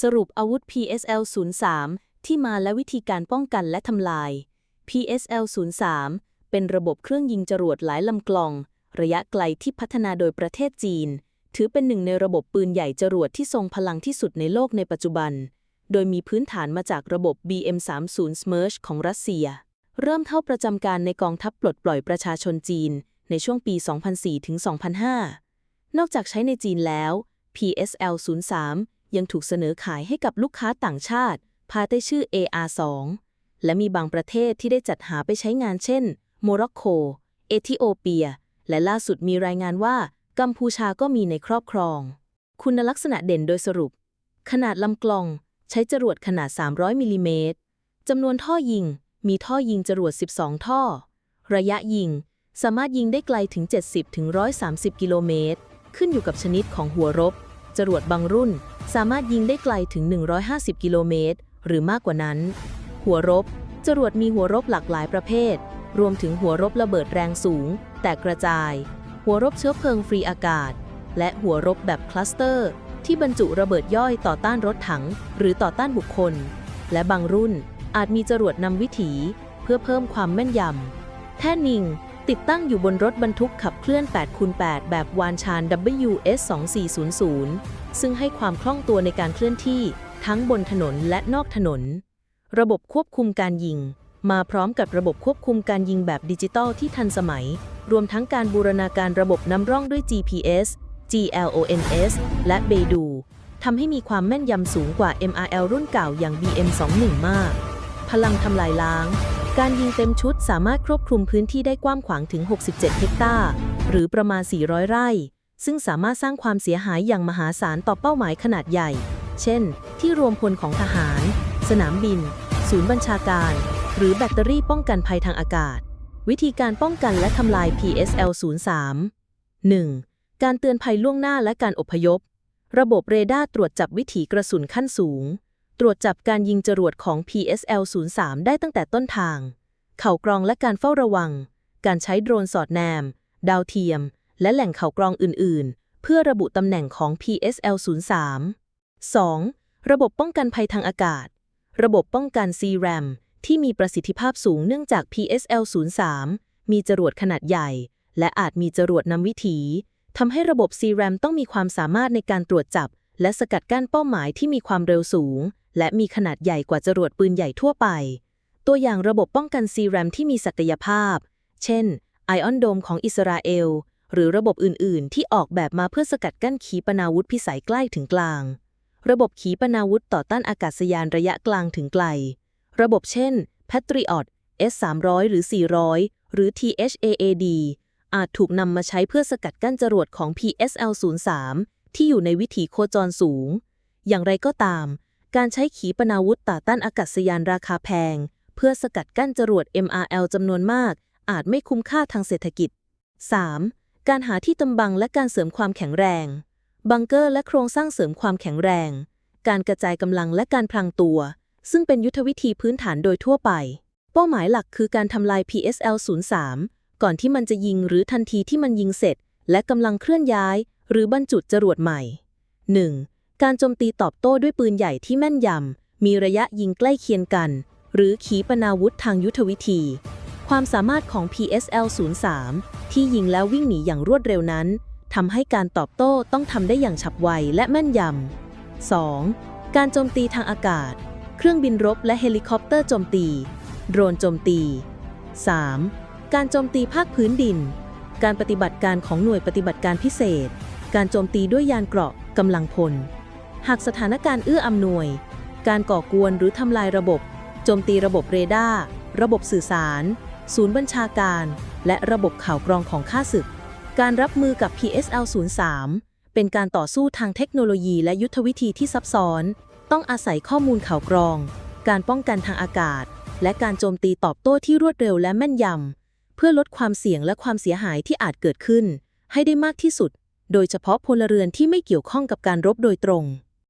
สรุปอาวุธ PSL 03ที่มาและวิธีการป้องกันและทำลาย PSL 03เป็นระบบเครื่องยิงจรวดหลายลำกลอง ระยะไกลที่พัฒนาโดยประเทศจีน ถือเป็นหนึ่งในระบบปืนใหญ่จรวดที่ทรงพลังที่สุดในโลกในปัจจุบัน โดยมีพื้นฐานมาจากระบบ BM30 Smerch ของรัสเซีย เริ่มเข้าประจำการในกองทัพปลดปล่อยประชาชนจีน ในช่วงปี 2004 ถึง 2005 นอกจากใช้ในจีนแล้ว PSL 03 ยังถูกเสนอขายให้กับลูกค้าต่างชาติ ภายใต้ชื่อ AR2 และมีบางประเทศที่ได้จัดหาไปใช้งานเช่น โมร็อกโก เอธิโอเปีย และล่าสุดมีรายงานว่า กัมพูชาก็มีในครอบครอง คุณลักษณะเด่นโดยสรุป ขนาดลำกลอง ใช้จรวดขนาด 300มิลลิเมตรจำนวนท่อยิง มีท่อยิงจรวด 12 ท่อ ระยะยิง สามารถยิงได้ไกลถึง 70-130 กิโลเมตร ขึ้นอยู่กับชนิดของหัวรบ จรวดบางรุ่น สามารถยิงได้ไกลถึง 150 กิโลเมตร หรือมากกว่านั้น หัวรบ จรวดมีหัวรบหลากหลายประเภท รวมถึงหัวรบระเบิดแรงสูง แตกกระจาย หัวรบเชื้อเพลิงฟรีอากาศ และหัวรบแบบคลัสเตอร์ ที่บรรจุระเบิดย่อยต่อต้านรถถัง หรือต่อต้านบุคคล และบางรุ่นอาจมีจรวดนำวิถี เพื่อเพิ่มความแม่นยำแท่นิง ติดตั้งอยู่บนรถบรรทุกขับเคลื่อน 8x8 แบบวานชาน WS2400 ซึ่งให้ความคล่องตัวในการเคลื่อนที่ทั้งบนถนนและนอกถนน ระบบควบคุมการยิง มาพร้อมกับระบบควบคุมการยิงแบบดิจิตอลที่ทันสมัย รวมทั้งการบูรณาการระบบนำร่องด้วย GPS GLONASS และ Beidou ทำให้มีความแม่นยำสูงกว่า MRL รุ่นเก่าอย่าง BM21 มาก พลังทำลายล้าง การยิงเต็มชุดสามารถครอบคลุมพื้นที่ได้กว้างขวางถึง 67 เฮกตาร์ หรือประมาณ 400 ไร่ ซึ่งสามารถสร้างความเสียหายอย่างมหาศาลต่อเป้าหมายขนาดใหญ่ เช่น ที่รวมพลของทหาร สนามบิน ศูนย์บัญชาการ หรือแบตเตอรี่ป้องกันภัยทางอากาศ วิธีการป้องกันและทำลาย PSL 03 1. การเตือนภัยล่วงหน้าและการอพยพ ระบบเรดาร์ตรวจจับวิถีกระสุนขั้นสูง ตรวจจับการยิงจรวดของ PSL 03 ได้ตั้งแต่ต้นทาง ข่ากรองและการเฝ้าระวัง การใช้โดรนสอดแนม ดาวเทียม และแหล่งเข่ากรองอื่น ๆ เพื่อระบุตำแหน่งของ PSL 03 2. ระบบป้องกันภัยทางอากาศ ระบบป้องกัน CRAM ที่มีประสิทธิภาพสูงเนื่องจาก PSL 03 มีจรวดขนาดใหญ่ และอาจมีจรวดนำวิถีทำให้ระบบ CRAM ต้องมีความสามารถในการตรวจจับ และสกัดกั้นเป้าหมายที่มีความเร็วสูง และมีขนาดใหญ่กว่าจรวดปืนใหญ่ทั่วไป ตัวอย่างระบบป้องกัน CRAM ที่มีศักยภาพ เช่น Iron Dome ของอิสราเอล หรือระบบอื่น ๆ ที่ออกแบบมาเพื่อสกัดกั้นขีปนาวุธพิสัยใกล้ถึงกลาง ระบบขีปนาวุธต่อต้านอากาศยานระยะกลางถึงไกล ระบบเช่น Patriot S300 หรือ 400 หรือ THAAD อาจถูกนำมาใช้เพื่อสกัดกั้นจรวดของ PSL-03 ที่อยู่ในวิถีโคจรสูง อย่างไรก็ตาม การใช้ขีปนาวุธต่อต้านอากาศยานราคาแพง เพื่อสกัดกั้นจรวด MRL จำนวนมาก อาจไม่คุ้มค่าทางเศรษฐกิจ 3. การหาที่ตำบังและการเสริมความแข็งแรง บังเกอร์และโครงสร้างเสริมความแข็งแรง การกระจายกำลังและการพลางตัว ซึ่งเป็นยุทธวิธีพื้นฐานโดยทั่วไป เป้าหมายหลักคือการทำลาย PSL-03 ก่อนที่มันจะยิงหรือทันทีที่มันยิงเสร็จ และกำลังเคลื่อนย้าย หรือบรรจุจรวดใหม่ 1. การโจมตีตอบโต้ด้วยปืนใหญ่ที่แม่นยำมีระยะยิงใกล้เคียงกัน หรือขีปนาวุธทางยุทธวิธี ความสามารถของ PSL-03 ที่ยิงแล้ววิ่งหนีอย่างรวดเร็วนั้นทำให้การตอบโต้ต้องทำได้อย่างฉับไวและแม่นยำ 2. การโจมตีทางอากาศ เครื่องบินรบและเฮลิคอปเตอร์โจมตี โดรนโจมตี 3. การโจมตีภาคพื้นดิน การปฏิบัติการของหน่วยปฏิบัติการพิเศษ การโจมตีด้วยยานเกราะกำลังพล หากสถานการณ์เอื้ออำนวย การก่อกวนหรือทำลายระบบ จมตีระบบเรดาร์ ระบบสื่อสาร ศูนย์บัญชาการ และระบบข่าวกรองของข้าศึก การรับมือกับ PSL-03 เป็นการต่อสู้ทางเทคโนโลยีและยุทธวิธีที่ซับซ้อน ต้องอาศัยข้อมูลข่าวกรอง การป้องกันทางอากาศ และการโจมตีตอบโต้ที่รวดเร็วและแม่นยำ เพื่อลดความเสี่ยงและความเสียหายที่อาจเกิดขึ้น ให้ได้มากที่สุด โดยเฉพาะพลเรือนที่ไม่เกี่ยวข้องกับการรบโดยตรง